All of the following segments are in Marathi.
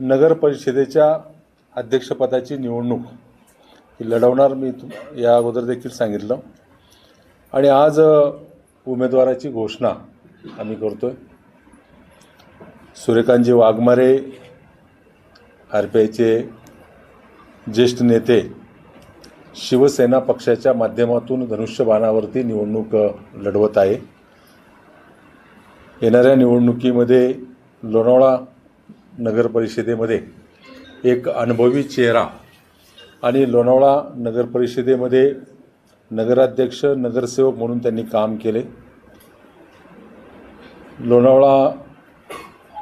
नगर परिषदेच्या अध्यक्षपदाची निवडणूक ही लढवणार मी या अगोदर देखील सांगितलं. आणि आज उमेदवाराची घोषणा आम्ही करतो आहे सूर्यकांतजी वाघमारे आर पी आयचे ज्येष्ठ नेते शिवसेना पक्षाच्या माध्यमातून धनुष्यबाणावरती निवडणूक लढवत आहे. येणाऱ्या निवडणुकीमध्ये लोणावळा नगर परिषदेमध्ये एक अनुभवी चेहरा आणि लोणावळा नगर परिषदेमध्ये नगराध्यक्ष नगरसेवक म्हणून त्यांनी काम केले. लोणावळा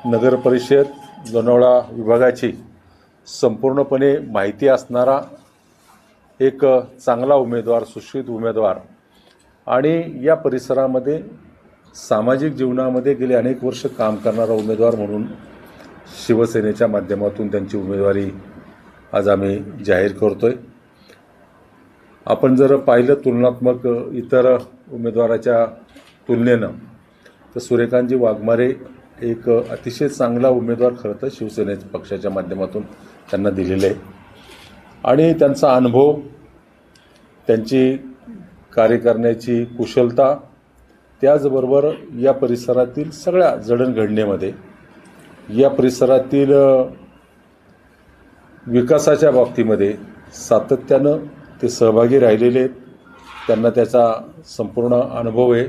नगर परिषद लोणावळा विभागाची संपूर्णपणे माहिती असणारा एक चांगला उमेदवार सुश्रित उमेदवार आणि या परिसरामध्ये सामाजिक जीवनामध्ये गेले अनेक वर्ष काम करणारा उमेदवार म्हणून शिवसेनेच्या माध्यमातून त्यांची उमेदवारी आज आम्ही जाहीर करतो आहे आपण जर पाहिलं तुलनात्मक इतर उमेदवाराच्या तुलनेनं तर सूर्यकांतजी वाघमारे एक अतिशय चांगला उमेदवार खरं तर शिवसेने पक्षाच्या माध्यमातून त्यांना दिलेले आहे. आणि त्यांचा अनुभव त्यांची कार्य करण्याची कुशलता त्याचबरोबर या परिसरातील सगळ्या जडणघडणीमध्ये या परिसरातील विकासाच्या बाबतीमध्ये सातत्यानं ते सहभागी राहिलेले आहेत. त्यांना त्याचा संपूर्ण अनुभव आहे.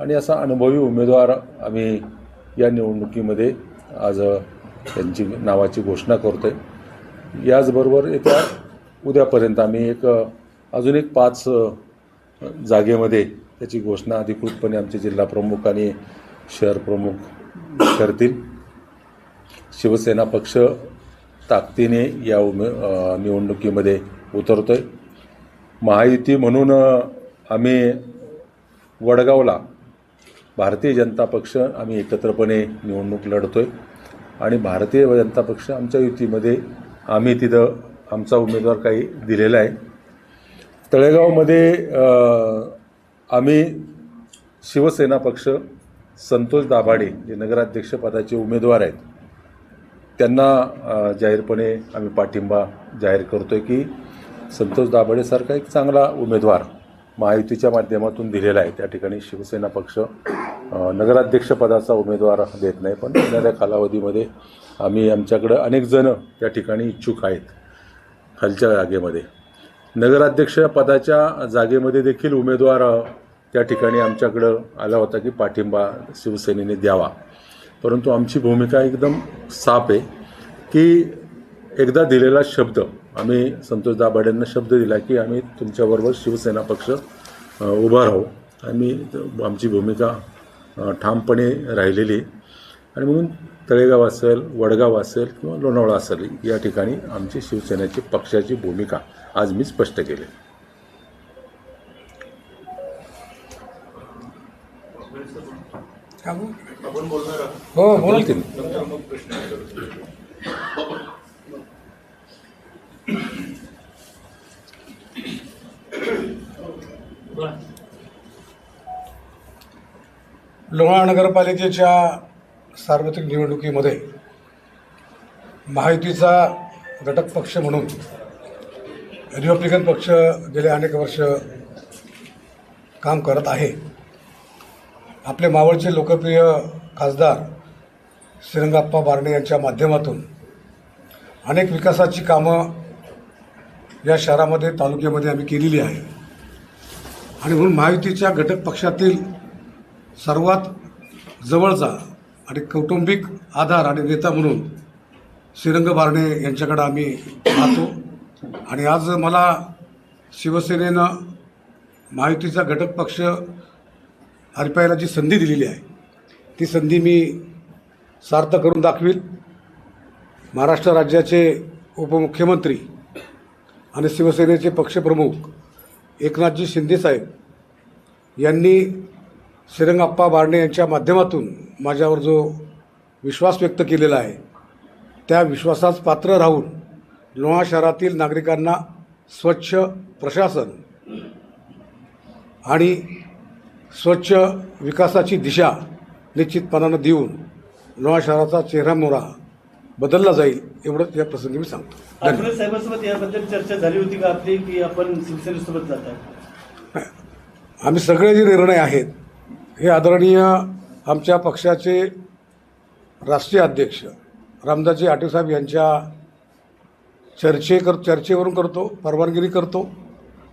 आणि असा अनुभवी उमेदवार आम्ही या निवडणुकीमध्ये आज त्यांची नावाची घोषणा करतो आहे याचबरोबर येत्या उद्यापर्यंत आम्ही एक अजून एक पाच जागेमध्ये त्याची घोषणा अधिकृतपणे आमचे जिल्हा प्रमुख आणि शहर प्रमुख करतील. शिवसेना पक्ष ताकदीने या उमे निवडणुकीमध्ये उतरतो आहे महायुती म्हणून आम्ही वडगावला भारतीय जनता पक्ष आम्ही एकत्रपणे निवडणूक लढतो आहे आणि भारतीय जनता पक्ष आमच्या युतीमध्ये आम्ही तिथं आमचा उमेदवार काही दिलेला आहे. तळेगावमध्ये आम्ही शिवसेना पक्ष संतोष दाभाडे जे नगराध्यक्षपदाचे उमेदवार आहेत त्यांना जाहीरपणे आम्ही पाठिंबा जाहीर करतो आहे की संतोष दाभाडेसारखा एक चांगला उमेदवार महायुतीच्या माध्यमातून दिलेला आहे. त्या ठिकाणी शिवसेना पक्ष नगराध्यक्षपदाचा उमेदवार देत नाही. पण येणाऱ्या कालावधीमध्ये आम्ही आमच्याकडं अनेक जण त्या ठिकाणी इच्छुक आहेत खालच्या जागेमध्ये. नगराध्यक्ष पदाच्या जागेमध्ये देखील उमेदवार त्या ठिकाणी आमच्याकडं आला होता की पाठिंबा शिवसेनेने द्यावा. परंतु आमची भूमिका एकदम साफ आहे की एकदा दिलेला शब्द आम्ही संतोष दाभाड्यांना शब्द दिला की आम्ही तुमच्याबरोबर शिवसेना पक्ष उभा राहू. आम्ही आमची भूमिका ठामपणे राहिलेली आहे. आणि म्हणून तळेगाव असेल वडगाव असेल किंवा लोणावळा असेल या ठिकाणी आमची शिवसेनेची पक्षाची भूमिका आज मी स्पष्ट केली. हो बोला की. लोहा नगरपालिकेच्या सार्वत्रिक निवडणुकीमध्ये महायुतीचा घटक पक्ष म्हणून रिपब्लिकन पक्ष गेले अनेक वर्ष काम करत आहे. आपले मावळचे लोकप्रिय खासदार श्रीरंगाप्पा बारणे यांच्या माध्यमातून अनेक विकासाची कामं या शहरामध्ये तालुक्यामध्ये आम्ही केलेली आहे. आणि म्हणून महायुतीच्या घटक पक्षातील सर्वात जवळचा आणि कौटुंबिक आधार आणि नेता म्हणून श्रीरंग बारणे यांच्याकडं आम्ही पाहतो आणि आज मला शिवसेनेनं महायुतीचा घटक पक्ष हरपायला जी संधी दिलेली आहे ती संधी मी सार्थ करून दाखवील. महाराष्ट्र राज्याचे उपमुख्यमंत्री आणि शिवसेनेचे पक्षप्रमुख एकनाथजी शिंदेसाहेब यांनी श्रीरंगाप्पा बारणे यांच्या माध्यमातून माझ्यावर जो विश्वास व्यक्त केलेला आहे त्या विश्वासास पात्र राहून लोणा शहरातील नागरिकांना स्वच्छ प्रशासन आणि स्वच्छ विकासाची दिशा निश्चितपणानं देऊन लोणा शहराचा चेहरा मोहरा बदलला जाईल एवढंच या प्रसंगी मी सांगतो. आठवले साहेबांसोबत याबद्दल चर्चा झाली होती का आपली की आपण शिवसेनेसोबत जात आहे आम्ही सगळे जे निर्णय आहेत हे आदरणीय आमच्या पक्षाचे राष्ट्रीय अध्यक्ष रामदासजी आठवसाहेब यांच्या चर्चे कर चर्चेवरून करतो परवानगिरी करतो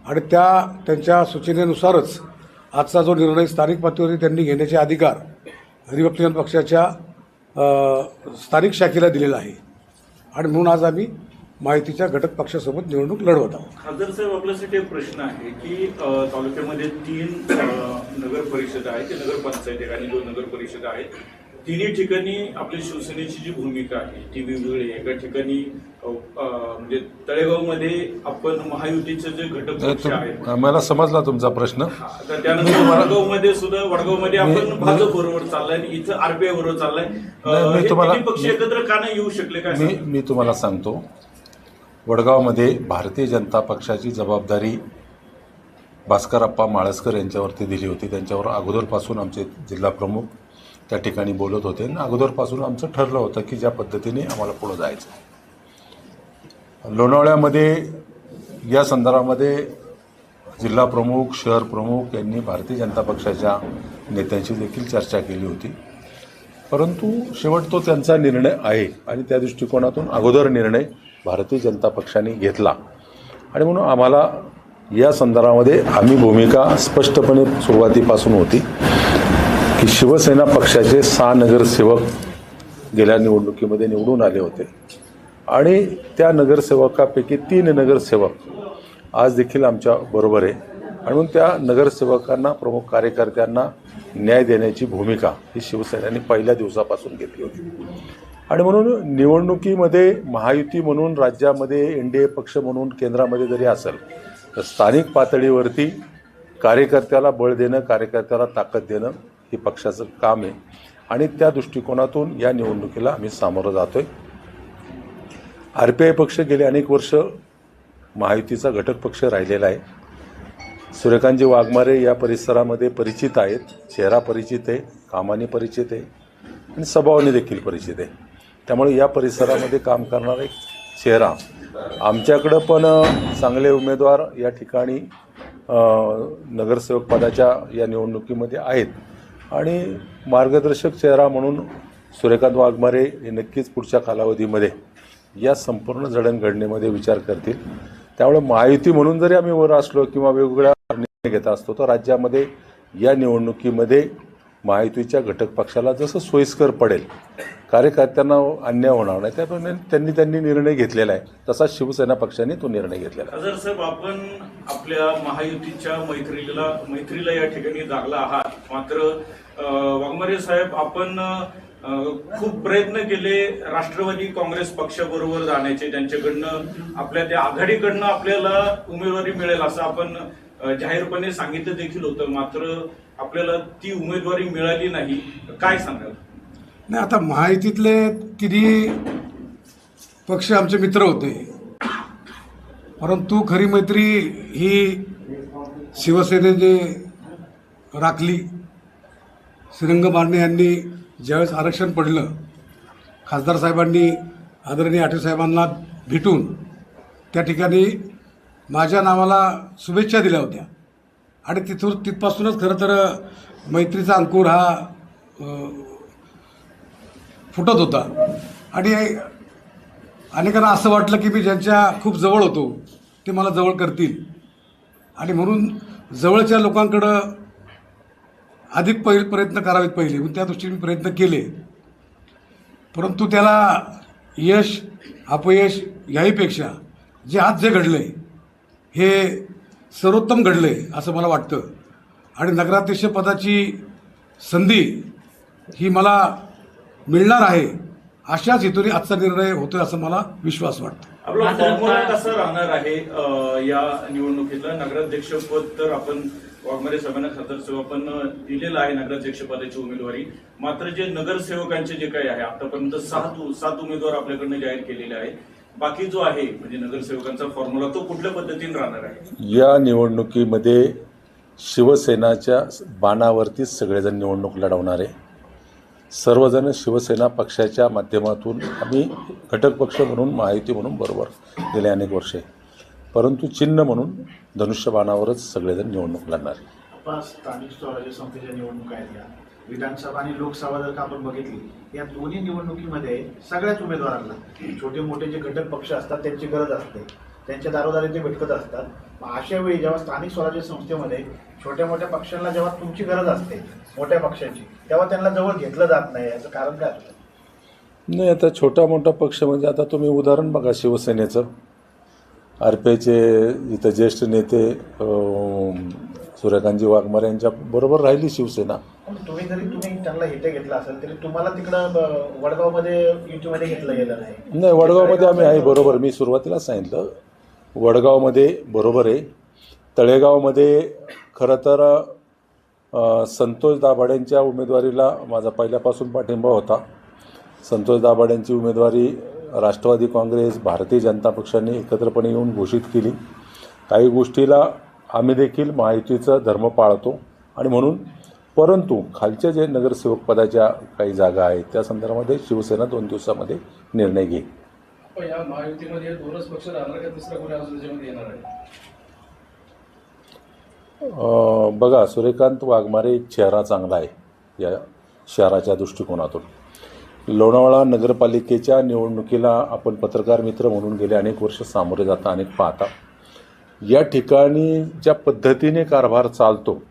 आणि त्या त्यांच्या सूचनेनुसारच आजचा जो निर्णय स्थानिक पातळीवरती त्यांनी घेण्याचे अधिकार रिपब्लिकन पक्षाच्या स्थानिक शाखेला दिलेला आहे. आणि म्हणून आज आम्ही माहितीच्या घटक पक्षासोबत निवडणूक लढवत आहोत. खासदार साहेब आपल्यासाठी एक प्रश्न आहे की तालुक्यामध्ये तीन नगर परिषद आहेत. ते नगर पंचायत आणि दोन नगर परिषद आहेत. तिन्ही ठिकाणी आपली शिवसेनेची जी भूमिका आहे ती वेगवेगळी एका ठिकाणी म्हणजे तळेगावमध्ये आपण महायुतीचे जे घटक पक्ष आहेत मला समजला तुमचा प्रश्न. तर त्यानंतर वडगावमध्ये सुद्धा वडगावमध्ये आपण भाजप बरोबर चाललाय इथं आरपीआय बरोबर चाललाय. तुम्हाला- पक्ष एकत्र का नाही येऊ शकले काय मी मी तुम्हाला सांगतो वडगावमध्ये भारतीय जनता पक्षाची जबाबदारी भास्करप्पा माळसकर यांच्यावरती दिली होती. त्यांच्यावर अगोदरपासून आमचे जिल्हा प्रमुख त्या ठिकाणी बोलत होते. आणि अगोदरपासून आमचं ठरलं होतं की ज्या पद्धतीने आम्हाला पुढं जायचं लोणावळ्यामध्ये या संदर्भामध्ये जिल्हा प्रमुख शहर प्रमुख यांनी भारतीय जनता पक्षाच्या नेत्यांशी देखील चर्चा केली होती. परंतु शेवट तो त्यांचा निर्णय आहे आणि त्या दृष्टिकोनातून अगोदर निर्णय भारतीय जनता पक्षाने घेतला. आणि म्हणून आम्हाला या संदर्भामध्ये आम्ही भूमिका स्पष्टपणे सुरुवातीपासून होती. की शिवसेना पक्षाचे सहा नगरसेवक गेल्या निवडणुकीमध्ये निवडून आले होते. आणि त्या नगरसेवकापैकी तीन नगरसेवक आज देखील आमच्या बरोबर आहे. आणि म्हणून त्या नगरसेवकांना प्रमुख कार्यकर्त्यांना न्याय देण्याची भूमिका ही शिवसेनेने पहिल्या दिवसापासून घेतली होती. आणि म्हणून निवडणुकीमध्ये महायुती म्हणून राज्यामध्ये एन डी ए पक्ष म्हणून केंद्रामध्ये जरी असेल तर स्थानिक पातळीवरती कार्यकर्त्याला बळ देणं कार्यकर्त्याला ताकद देणं हे पक्षाचं काम आहे. आणि त्या दृष्टिकोनातून या निवडणुकीला आम्ही सामोरं जातोय. आर पी आय पक्ष गेले अनेक वर्ष महायुतीचा घटक पक्ष राहिलेला आहे. सूर्यकांतजी वाघमारे या परिसरामध्ये परिचित आहेत. चेहरा परिचित आहे कामाने परिचित आहे. आणि स्वभावाने देखील परिचित आहे. त्यामुळे या परिसरामध्ये काम करणारा एक चेहरा. आमच्याकडं पण चांगले उमेदवार या ठिकाणी नगरसेवक पदाच्या या निवडणुकीमध्ये आहेत. आणि मार्गदर्शक चेहरा म्हणून सूर्यकांत वाघमारे हे नक्कीच पुढच्या कालावधीमध्ये या संपूर्ण जडणघडणीमध्ये विचार करतील. त्यामुळे महायुती म्हणून जरी आम्ही वर असलो किंवा वेगवेगळ्या निर्णय घेत असतो तर राज्यामध्ये या निवडणुकीमध्ये महायुतीच्या घटक पक्षाला जसं सोयीस्कर पडेल कार्यकर्त्यांना अन्याय होणार नाही त्याप्रमाणे त्यांनी त्यांनी निर्णय घेतलेला आहे. तसा शिवसेना पक्षाने तो निर्णय घेतलेला आहे. जर साहेब आपण आपल्या महायुतीच्या मैत्रीला मैत्रीला या ठिकाणी जागला आहात. मात्र वाघमारे साहेब आपण खूप प्रयत्न केले राष्ट्रवादी काँग्रेस पक्षाबरोबर जाण्याचे. त्यांच्याकडनं आपल्या त्या आघाडीकडनं आपल्याला उमेदवारी मिळेल असं आपण जाहीरपणे सांगितलं देखील होतं. मात्र आपल्याला ती उमेदवारी मिळाली नाही काय सांगाल? नाही आता महायुतीतले तिन्ही पक्ष आमचे मित्र होते. परंतु खरी मैत्री ही शिवसेनेने राखली. श्रीरंग मारणे यांनी ज्यावेळेस आरक्षण पडलं खासदार साहेबांनी आदरणीय आठे साहेबांना भेटून त्या ठिकाणी माझ्या नावाला शुभेच्छा दिल्या होत्या. आणि तिथून तिथपासूनच खरं तर मैत्रीचा अंकुर हा फुटत होता. आणि अनेकांना असं वाटलं की मी ज्यांच्या खूप जवळ होतो ते मला जवळ करतील. आणि म्हणून जवळच्या लोकांकडं अधिक पहि प्रयत्न करावेत पहिले. म्हणून त्या दृष्टीने मी प्रयत्न केले. परंतु त्याला यश अपयश याहीपेक्षा जे आज जे घडलं आहे हे सर्वोत्तम घडलं आहे असं मला वाटतं. आणि नगराध्यक्षपदाची संधी ही मला मिळणार आहे अशाच हेतूने आजचा निर्णय होतोय असं मला विश्वास वाटतो. आपला फॉर्म्युला कसा राहणार आहे या निवडणुकीतला? नगराध्यक्षपद तर आपण वाघमारे साहेबांना साहेब आपण दिलेलं आहे नगराध्यक्ष पदाची उमेदवारी. मात्र जे नगरसेवकांचे जे काही आहे आतापर्यंत सात सात उमेदवार आपल्याकडनं जाहीर केलेले आहेत. बाकी जो आहे म्हणजे नगरसेवकांचा फॉर्म्युला तो कुठल्या पद्धतीने राहणार आहे? या निवडणुकीमध्ये शिवसेनाच्या बाणावरतीच सगळेजण निवडणूक लढवणार आहे. सर्वजण शिवसेना पक्षाच्या माध्यमातून आम्ही घटक पक्ष म्हणून महायुती म्हणून बरोबर गेले अनेक वर्षे. परंतु चिन्ह म्हणून धनुष्यबाणावरच सगळेजण निवडणूक लढणार आता विधानसभा आणि लोकसभा जर का आपण बघितली या दोन्ही निवडणुकीमध्ये सगळ्याच उमेदवारांना छोटे मोठे जे घटक पक्ष असतात त्यांची गरज असते. त्यांच्या दारोदारी ते भटकत असतात. मग अशा वेळी जेव्हा स्थानिक स्वराज्य संस्थेमध्ये छोट्या मोठ्या पक्षांना जेव्हा तुमची गरज असते मोठ्या पक्षाची तेव्हा त्यांना जवळ घेतलं जात नाही याचं कारण काय असतं? नाही आता छोटा मोठा पक्ष म्हणजे आता तुम्ही उदाहरण बघा शिवसेनेचं. आर पी आयचे इथं ज्येष्ठ नेते सूर्यकांतजी वाघमारे यांच्या बरोबर राहिली शिवसेना. तुम्ही जरी तुम्ही त्यांना इथे घेतला असेल तरी तुम्हाला तिकडं वडगावमध्ये युतीमध्ये घेतलं गेलं नाही. नाही वडगावमध्ये आम्ही आहे बरोबर. मी सुरुवातीला सांगितलं वडगावमध्ये बरोबर आहे. तळेगावमध्ये खरं तर संतोष दाभाड्यांच्या उमेदवारीला माझा पहिल्यापासून पाठिंबा होता. संतोष दाभाड्यांची उमेदवारी राष्ट्रवादी काँग्रेस भारतीय जनता पक्षाने एकत्रपणे येऊन घोषित केली. काही गोष्टीला आम्ही देखील महायुतीचा धर्म पाळतो. आणि म्हणून परंतु खालच्या जे नगरसेवक पदाच्या काही जागा आहेत त्या संदर्भामध्ये शिवसेना दोन दिवसामध्ये निर्णय घेईल. अं, बघा सूर्यकांत वाघमारे चेहरा चांगला आहे या शहराच्या दृष्टिकोनातून. लोणावळा नगरपालिकेच्या निवडणुकीला आपण पत्रकार मित्र म्हणून गेले अनेक वर्ष सामोरे जाता अनेक पाहता. या ठिकाणी ज्या पद्धतीने कारभार चालतो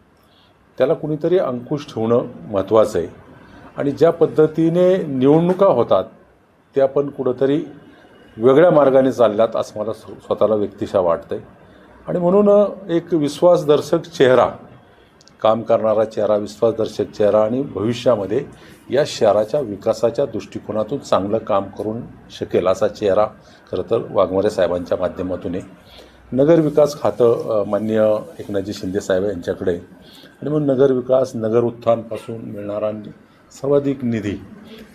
त्याला कुणीतरी अंकुश ठेवणं महत्त्वाचं आहे. आणि ज्या पद्धतीने निवडणुका होतात त्या पण कुठंतरी वेगळ्या मार्गाने चालल्यात असं मला स्व- स्वतःला व्यक्तिशा आहे आणि म्हणून एक विश्वासदर्शक चेहरा काम करणारा चेहरा विश्वासदर्शक चेहरा आणि भविष्यामध्ये या शहराच्या विकासाच्या दृष्टिकोनातून चांगलं काम करून शकेल असा चेहरा खरं तर वाघमारे साहेबांच्या माध्यमातून आहे. नगरविकास खातं मान्य माननीय एकनाथजी शिंदे साहेब यांच्याकडे आणि मग नगरविकास नगर उत्थानपासून मिळणारा सर्वाधिक निधी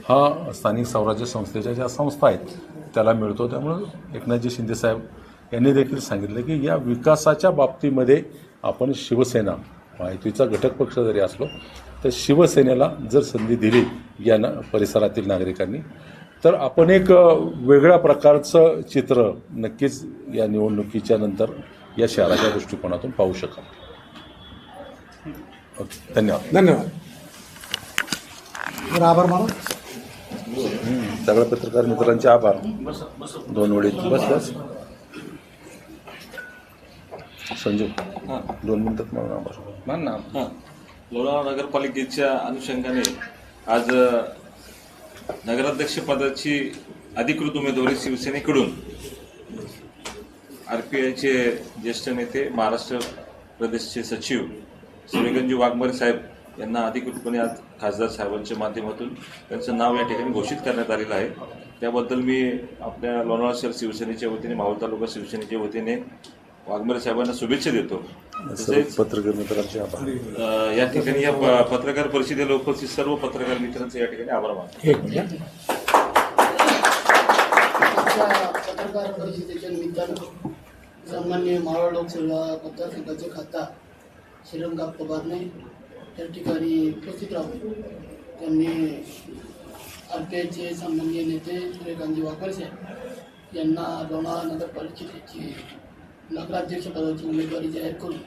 हा स्थानिक स्वराज्य संस्थेच्या ज्या संस्था आहेत त्याला मिळतो. त्यामुळं एकनाथजी शिंदे साहेब यांनी देखील सांगितलं की या विकासाच्या बाबतीमध्ये आपण शिवसेना माहितीचा घटक पक्ष जरी असलो तर शिवसेनेला जर संधी दिली या ना परिसरातील नागरिकांनी तर आपण एक वेगळ्या प्रकारचं चित्र नक्कीच या निवडणुकीच्या नंतर या शहराच्या दृष्टिकोनातून पाहू शकाल. ओके. धन्यवाद. धन्यवाद. बरं आभार माना. सगळ्या पत्रकार मित्रांचे आभार. दोन वेळी. बस बस. संजू दोन मिनिटात म्हणून आभार. मान ना. हां. लोणावळा नगरपालिकेच्या अनुषंगाने आज अ, नगराध्यक्ष पदाची अधिकृत उमेदवारी शिवसेनेकडून आर पी आयचे ज्येष्ठ नेते महाराष्ट्र प्रदेशचे सचिव सूर्यगंजी वाघमारे साहेब यांना अधिकृतपणे आज खासदार साहेबांच्या माध्यमातून त्यांचं नाव या ठिकाणी घोषित करण्यात आलेलं आहे. त्याबद्दल मी आपल्या लोणावळा शहर शिवसेनेच्या वतीने मावळ तालुका शिवसेनेच्या वतीने वाघमारे साहेबांना शुभेच्छा देतो. तसेच पत्रकार मित्रांचे आभार. या ठिकाणी या प- पत्रकार परिषदेला उपस्थित सर्व पत्रकार मित्रांचे या ठिकाणी आभार मानतो. पत्रकार परिषदेच्या निमित्तानं सन्मान्य मावळ लोकसेवा मतदारसंघाचे खासदार श्रीरंगा पवारने त्या ठिकाणी उपस्थित राहून त्यांनी आर पी आयचे सन्मान्य नेते सूर्यकांतजी गांधी साहेब यांना लोणावळा नगरपालिकेची नगराध्यक्षपदाची उमेदवारी जाहीर करून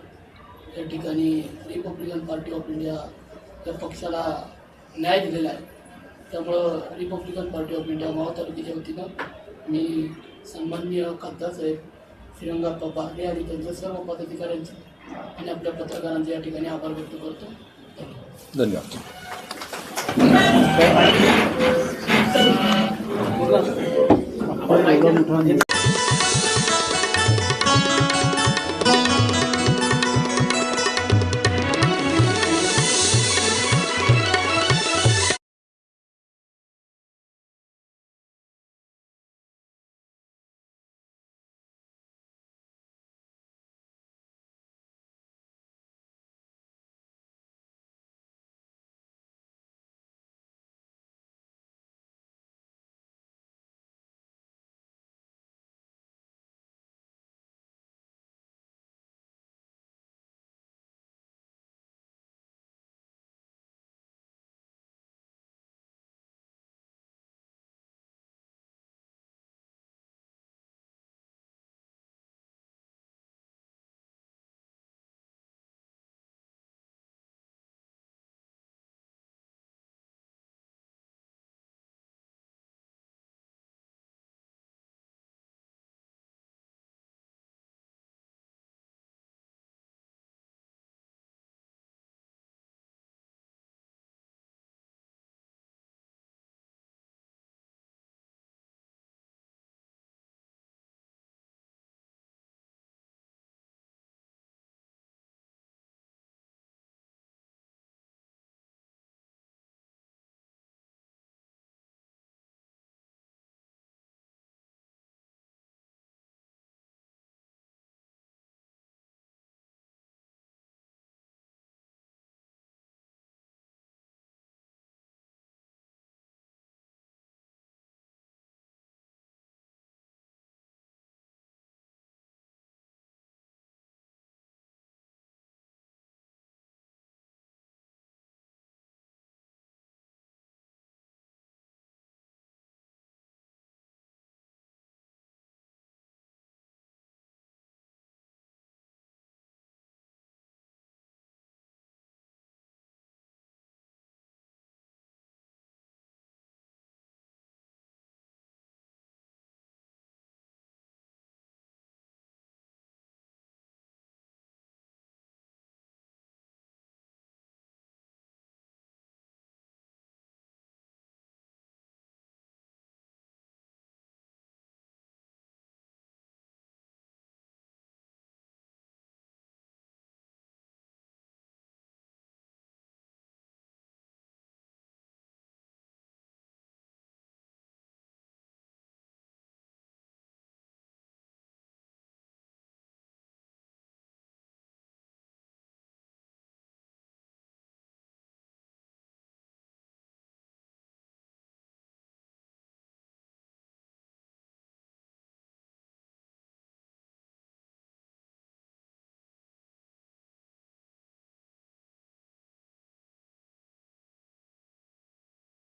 त्या ठिकाणी रिपब्लिकन पार्टी ऑफ इंडिया या पक्षाला न्याय दिलेला आहे. त्यामुळं रिपब्लिकन पार्टी ऑफ इंडिया माव तालुक्याच्या वतीनं मी सन्माननीय खासदार साहेब श्रीरंगाप्पा पाहणे आणि त्यांच्या सर्व पदाधिकाऱ्यांचे आणि आपल्या पत्रकारांचे या ठिकाणी आभार व्यक्त करतो. धन्यवाद. धन्यवाद